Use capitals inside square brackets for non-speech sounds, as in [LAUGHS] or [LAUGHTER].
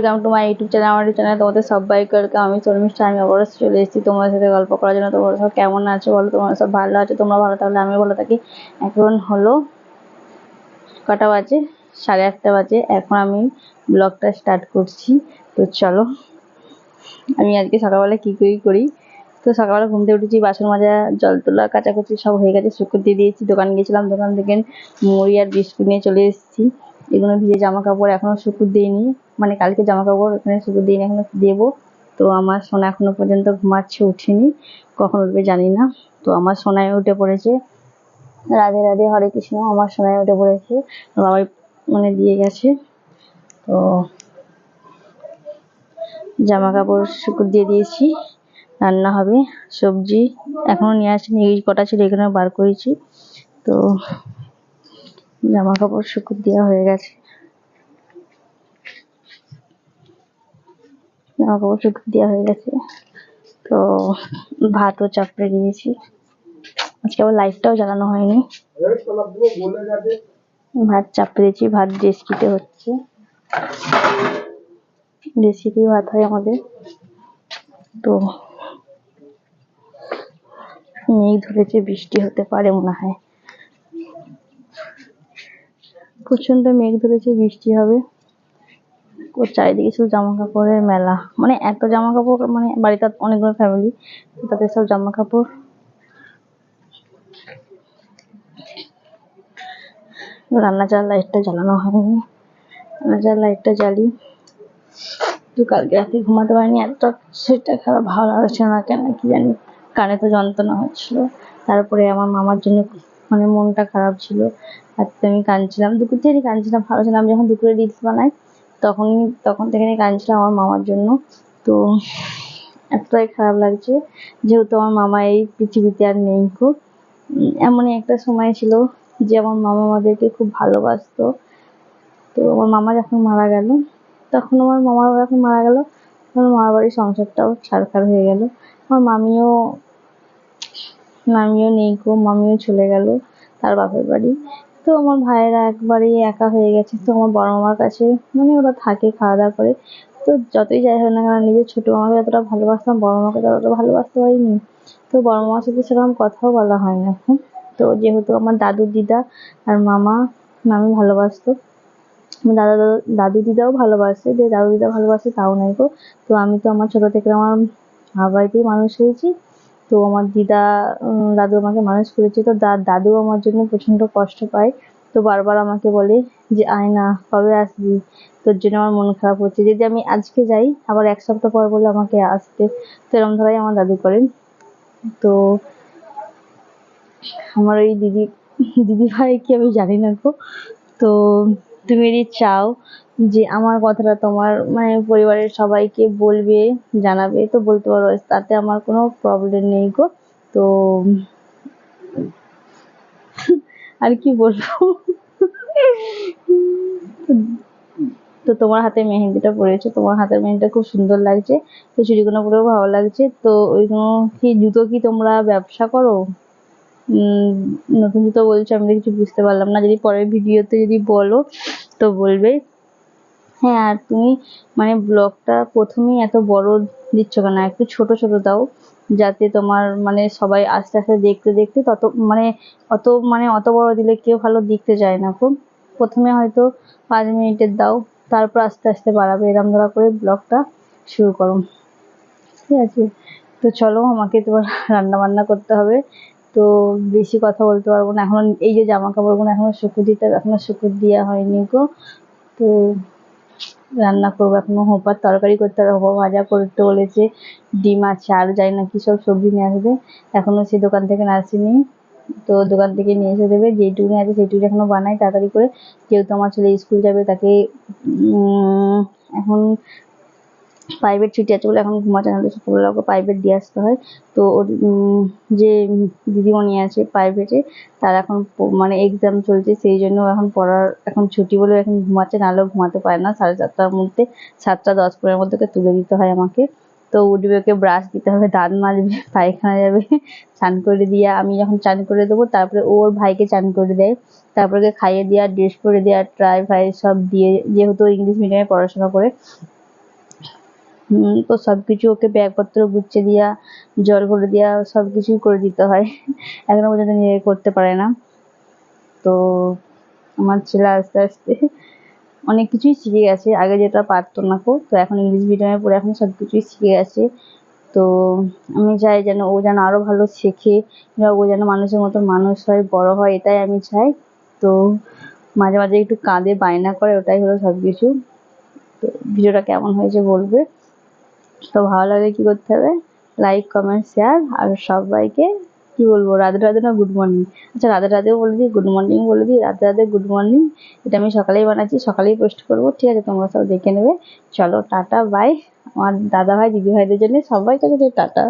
Welcome to my YouTube channel আমার channel তোমাদের সবাইকে ওয়েলকাম। আমি শর্মিষ্ঠা আমি আবারও চলে এসেছি তোমাদের সাথে গল্প করার জন্য। তোমরা সব কেমন আছো বলো? তোমরা সব ভালো আছো? তোমরা ভালো থাকলে আমিও ভালো থাকি। এখন হলো কটা বাজে? সাড়ে আটটা বাজে। এখন আমি ব্লগটা স্টার্ট করছি। তো চলো, আমি আজকে সকালবেলা কী কী করি? তো সকালবেলা ঘুম থেকে উঠেছি, বাসন মাজা, জল তোলা, কাচাকুচি সব হয়ে গেছে, শুকুর দিয়ে দিয়েছি, দোকান গেছিলাম, দোকান থেকে মুড়ি আর বিস্কুট নিয়ে চলে এসেছি। এগুলো ভিজে জামা কাপড় এখনও শুকুর দিইনি। মানে কালকে জামা কাপড় এখানে শুকুর দিইনি, এখনও দেবো। তো আমার সোনা এখনও পর্যন্ত ঘুমাচ্ছে, উঠিনি। কখন উঠবে জানি না। তো আমার সোনায় উঠে পড়েছে। রাধে রাধে, হরে কৃষ্ণ, আমার সোনায় উঠে পড়েছে। বাবাই মানে দিয়ে গেছে। তো জামা কাপড় শুকুর দিয়ে দিয়েছি। রান্না হবে, সবজি এখনও নিয়ে আসেনি, এই কটা ছিল এখানে বার করেছি। তো জামা কাপড় শুকুর দেওয়া হয়ে গেছে। জামা কাপড় শুকুর দেওয়া হয়ে গেছে। তো ভাতও চাপড়ে দিয়েছি আজকে আবার লাইটটাও জ্বালানো হয়নি। ভাত চাপড়ে দিয়েছি, ভাত ডেস্কিতে হচ্ছে। ডেস্কিতেই ভাত হয় আমাদের। তো মেঘ ধরেছে, বৃষ্টি হতে পারে মনে হয়। প্রচণ্ড মেঘ ধরেছে, বৃষ্টি হবে। ও চারিদিকে শুধু জামা কাপড়ের মেলা। মানে এত জামা কাপড় মানে বাড়িতে অনেকগুলো ফ্যামিলি তাদের সব জামা কাপড় রান্না চাল লাইটটা জ্বালানো হয়নি। রান্না চাল লাইটটা জ্বালি। তো কালকে রাতে ঘুমাতে পারিনি। এত সেটা খারাপ, ভালো লাগছে না কেন, কি জানি। কানে তো যন্ত্রণা হচ্ছিল। তারপরে আমার মামার জন্য মানে মনটা খারাপ ছিল। রাত্রে আমি কাঁদছিলাম। দুপুর থেকে কাঁদছিলাম, ভালো ছিলাম। যখন দুপুরে রিলস বানাই, তখনই, তখন থেকে আমি কাঁদছিলাম আমার মামার জন্য। তো এতটাই খারাপ লাগছে, যেহেতু আমার মামা এই পৃথিবীতে আর নেই খুব এমনই একটা সময় ছিল যে আমার মামা আমাদেরকে খুব ভালোবাসতো। তো আমার মামা যখন মারা গেল, তখন আমার মামার যখন মারা গেল, তখন মামার বাড়ির সংসারটাও ছাড়খাড় হয়ে গেল। আমার মামিও মামিও নেই গো, মামিও চলে গেল তার বাপের বাড়ি। তো আমার ভাইয়েরা একবারেই একা হয়ে গেছে, তো আমার বড় মামার কাছে মানে ওরা থাকে খাওয়া দাওয়া করে। তো যতই যাই হোক না কেন, নিজের ছোটো মামাকে যতটা ভালোবাসতাম, বড় মামাকে ততটা ভালোবাসতে পারিনি তো বড় মামার সাথে সেরকম কথাও বলা হয় না। এখন তো যেহেতু আমার দাদু দিদা আর মামা, মামি ভালোবাসতো দাদা দাদু দাদু দিদাও ভালোবাসে, যে দাদু দিদা ভালোবাসে তাও নাই গো। তো আমি তো আমার ছোটো থেকে আমার বাড়িতেই মানুষ হয়েছি। তো আমার দিদা দাদু আমাকে মানুষ করেছে। তো দাদু আমার জন্য প্রচণ্ড কষ্ট পায়। তো বারবার আমাকে বলে যে, আয় না, কবে আসবি? তোর জন্য আমার মন খারাপ হচ্ছে। যদি আমি আজকে যাই, আবার এক সপ্তাহ পর বলে আমাকে আসতে, তো ধরাই আমার দাদু করেন। তো আমার ওই দিদি দিদি ভাই কি আমি জানি না গো। তো তুমি যদি চাও যে আমার কথাটা তোমার মানে পরিবারের সবাইকে বলবে, জানাবে, তো বলতে পারো, তাতে আমার কোনো প্রবলেম নেই গো। তো আর কি বলব? তো তোমার হাতে মেহেন্দিটা পরেছো, তোমার হাতের মেহেন্দিটা খুব সুন্দর লাগছে, তো চুড়িগুলো পরেও ভালো লাগছে, তো ওইগুলো কি, জুতো কি তোমরা ব্যবসা করো? নতুন জুতো বলছো, আমি কিছু বুঝতে পারলাম না। যদি পরের ভিডিওতে যদি বলো, তো বলবে। হ্যাঁ আর তুমি মানে ব্লগটা প্রথমেই এত বড় দিচ্ছ কেন? একটু ছোট ছোট দাও, যাতে তোমার মানে সবাই আস্তে আস্তে দেখতে দেখতে তত মানে অত মানে অত বড় দিলে কেউ ভালো দেখতে চায় না খুব। প্রথমে হয়তো পাঁচ মিনিটের দাও, তারপর আস্তে আস্তে বাড়াবে। এরম ধরা করে ব্লগটা শুরু করো। ঠিক আছে? তো চলো, আমাকে তোমার রান্না বান্না করতে হবে। তো বেশি কথা বলতে পারব না। এখন এই যে জামা কাপড়গুলো এখনও শুকুর দিতে হবে এখনও শুকুর দেওয়া হয়নি গো। তো রান্না করব এখনও। হোপার তরকারি করতে হবে, হোপা ভাজা করতে বলেছে। ডিম আছে, আর যাই না কি সব সবজি নিয়ে আসবে। এখনও সে দোকান থেকে আসেনি। তো দোকান থেকে নিয়ে এসে দেবে। যেইটুকুনি আছে সেইটুকু এখনও বানাই তাড়াতাড়ি করে যেহেতু আমার ছেলে স্কুল যাবে, তাকে এখন প্রাইভেট ছুটি আছে বলে এখন নাহলে সকালবেলা ওকে প্রাইভেট দিয়ে আসতে হয়। তো ওর যে দিদিমণি আছে প্রাইভেটে তার এখন মানে এক্সাম চলছে, সেই জন্য এখন পড়ার, এখন ছুটি বলে এখন ঘুমাচ্ছে নাহলেও ঘুমাতে পারে না। সাড়ে সাতটার মধ্যে, সাতটা দশ পনেরোর মধ্যে ওকে তুলে দিতে হয় আমাকে। তো উঠবে ওকে ব্রাশ দিতে হবে, দাঁত মাজবে, [LAUGHS] পায়খানা যাবে, চান করে দিয়ে আমি যখন চান করে দেবো, তারপরে ওর ভাইকে চান করে দেয়। তারপরে ওকে খাইয়ে দেওয়া ড্রেস পরে দেওয়া ট্রাই ফ্রাই সব দিয়ে, যেহেতু ইংলিশ মিডিয়ামে পড়াশোনা করে তো সব কিছু ওকে ব্যাগপত্র গুছিয়ে দেওয়া জল ভরে দেওয়া সব কিছুই করে দিতে হয়। এখনও পর্যন্ত নিজে করতে পারে না। তো আমার ছেলে আস্তে আস্তে অনেক কিছুই শিখে গেছে। আগে যেটা পারতো না কো, তো এখন ইংলিশ মিডিয়ামে পড়ে এখন সব কিছুই শিখে গেছে। তো আমি চাই যেন ও যেন আরও ভালো শেখে ও যেন মানুষের মতো মানুষ হয়, বড় হয়, এটাই আমি চাই। তো মাঝে মাঝে একটু কাঁদে, বায়না করে, ওটাই হলো সব কিছু তো ভিডিওটা কেমন হয়েছে বলবে? তো ভালো লাগলে কি করতে হবে? লাইক কমেন্ট শেয়ার আর সবাইকে কি বলব? রাধে রাধে না গুড মর্নিং আচ্ছা রাধে রাধেও বলে দিই গুড মর্নিং বলে দিই, রাধে রাধে গুড মর্নিং এটা আমি সকালেই বানাচ্ছি, সকালেই পোস্ট করব, ঠিক আছে? তোমরা সব দেখে নেবে। চলো, টাটা বাই আমার দাদা ভাই দিদি ভাইদের জন্য সবাই কাছে টাটা।